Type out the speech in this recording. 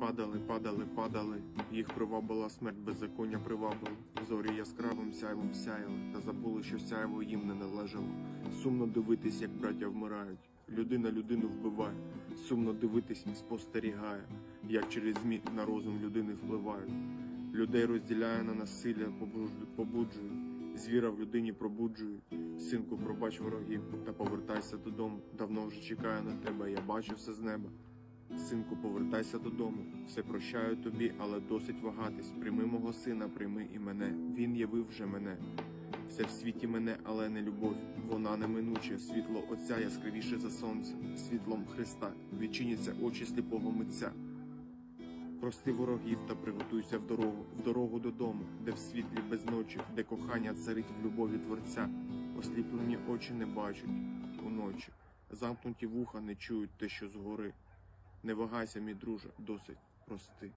Падали, падали, падали, їх привабила смерть, беззаконня привабило. Зорі яскравим сяйвом сяяли, та забули, що сяйво їм не належало. Сумно дивитись, як браття вмирають. Людина людину вбиває, сумно дивитись, спостерігає, як через змі на розум людини впливають. Людей розділяє на насилля, побуджує, звіра в людині пробуджує. Синку, пробач ворогів та повертайся додому. Давно вже чекаю на тебе, я бачу все з неба. Синку, повертайся додому. Все прощаю тобі, але досить вагатись. Прийми мого сина, прийми і мене. Він явив вже мене. Все в світі мене, але не любов. Вона неминуче, світло Отця яскравіше за сонце, світлом Христа відчиняться очі сліпого митця. Прости ворогів та приготуйся в дорогу, в дорогу додому, де в світлі без ночі, де кохання царить в любові Творця. Осліплені очі не бачать уночі, замкнуті вуха не чують те, що згори. Не вагайся, мій друже, досить прости.